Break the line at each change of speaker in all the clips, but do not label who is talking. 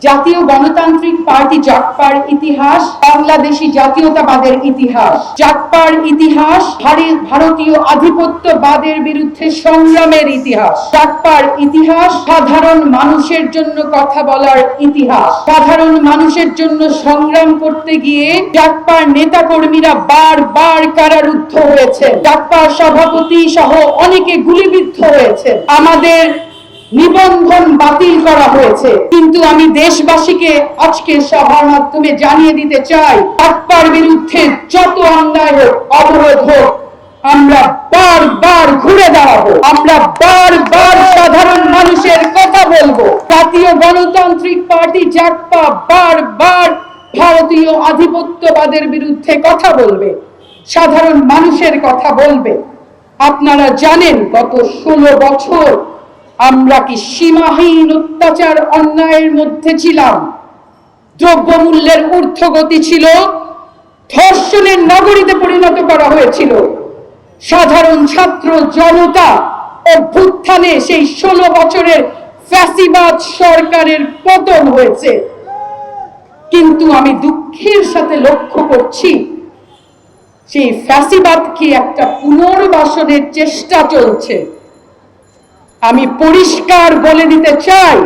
জাতীয় গণতান্ত্রিক পার্টি জাকপার ইতিহাস, বাংলাদেশি জাতীয়তাবাদের ইতিহাস। জাকপার ইতিহাস, ভারে- ভারতীয় আধিপত্যবাদের বিরুদ্ধে সংগ্রামের ইতিহাস। জাকপার ইতিহাস, সাধারণ মানুষের জন্য কথা বলার ইতিহাস। সাধারণ মানুষের জন্য সংগ্রাম করতে গিয়ে জাকপার নেতা নেতাকর্মীরা বারবার কারারুদ্ধ হয়েছে জাকপার সভাপতি সহ অনেকে গুলিবিদ্ধ হয়েছে আমাদের নিবন্ধন বাতিল করা হয়েছে। কিন্তু আমি দেশবাসীকে আজকে সভার মাধ্যমে জানিয়ে দিতে চাই, আত্মার বিরুদ্ধে যত অন্যায় হোক, অবরোধ হোক, আমরা বারবার ঘুরে দাঁড়াবো। আমরা বারবার সাধারণ মানুষের কথা বলব। জাতীয় গণতান্ত্রিক পার্টি জাকপা বারবার ভারতীয় আধিপত্যবাদের বিরুদ্ধে কথা বলবে, সাধারণ মানুষের কথা বলবে। আপনারা জানেন গত ষোলো বছর আমরা কি সীমাহীন অত্যাচার, অন্যায়ের মধ্যে ছিলাম? দ্রব্যমূল্যের ঊর্ধ্বগতি ছিল, ধর্ষণের নগরীতে পরিণত করা হয়েছিল। সাধারণ ছাত্র জনতা অভ্যুত্থানে সেই ষোলো বছরের ফ্যাসিবাদ সরকারের পতন হয়েছে। কিন্তু আমি দুঃখের সাথে লক্ষ্য করছি, সেই ফ্যাসিবাদকে একটা পুনর্বাসনের চেষ্টা চলছে? আমি পরিষ্কার বলে দিতে চাই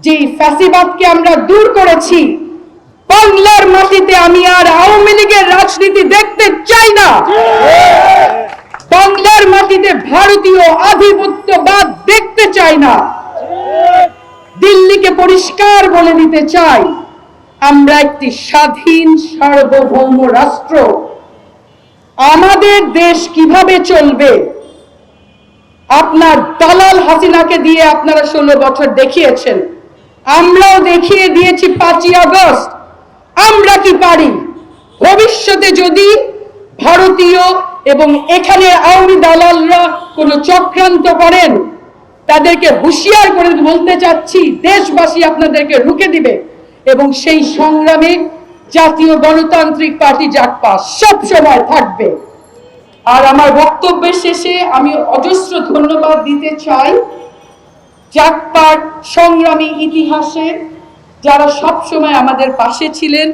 যে ফ্যাসিবাদকে আমরা দূর করেছি। বাংলার মাটিতে আমি আর আওয়ামী লীগের রাজনীতি দেখতে চাই না। বাংলার মাটিতে ভারতীয় আধিপত্যবাদ দেখতে চাই না। দিল্লিকে পরিষ্কার বলে দিতে চাই, আমরা একটি স্বাধীন সার্বভৌম রাষ্ট্র। আমাদের দেশ কীভাবে চলবে? আপনার দালাল হাসিনাকে দিয়ে আপনারা ষোলো বছর দেখিয়েছেন। আমরাও দেখিয়ে দিয়েছি পাঁচই আগস্ট। আমরা কি পারি? ভবিষ্যতে যদি ভারতীয় এবং এখানে আওয়ামী দালালরা কোনো চক্রান্ত করেন, তাদেরকে হুঁশিয়ার করে বলতে চাচ্ছি, দেশবাসী আপনাদেরকে রুখে দিবে এবং সেই সংগ্রামে জাতীয় গণতান্ত্রিক পার্টি জাকপা সব সময় থাকবে। আর আমার বক্তব্যের শেষে আমি অজস্র ধন্যবাদ দিতে চাই জাকপার সংগ্রামী ইতিহাসে, যারা সব সময় আমাদের পাশে ছিলেন।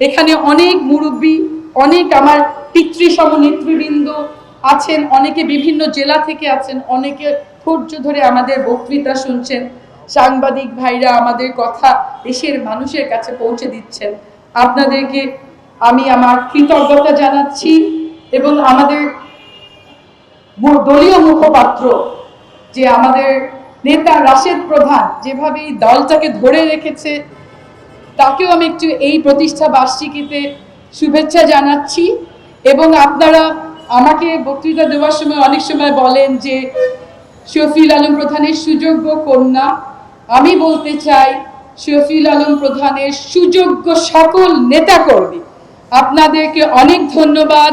এখানে অনেক মুরব্বী, অনেক আমার পিতৃসম নেতৃবৃন্দ আছেন, অনেকে বিভিন্ন জেলা থেকে আছেন, অনেকে ধৈর্য ধরে আমাদের বক্তৃতা শুনছেন। সাংবাদিক ভাইরা আমাদের কথা দেশের মানুষের কাছে পৌঁছে দিচ্ছেন। আপনাদেরকে আমি আমার কৃতজ্ঞতা জানাচ্ছি। এবং আমাদের দলীয় মুখপাত্র যে আমাদের নেতা রাশেদ প্রধান যেভাবে এই দলটাকে ধরে রেখেছে, তাকেও আমি একটু এই প্রতিষ্ঠা বার্ষিকীতে শুভেচ্ছা জানাচ্ছি। এবং আপনারা আমাকে বক্তৃতা দেওয়ার সময় অনেক সময় বলেন যে শফিল আলম প্রধানের সুযোগ্য কন্যা। আমি বলতে চাই শফিল আলম প্রধানের সুযোগ্য সকল নেতাকর্মী, আপনাদেরকে অনেক ধন্যবাদ।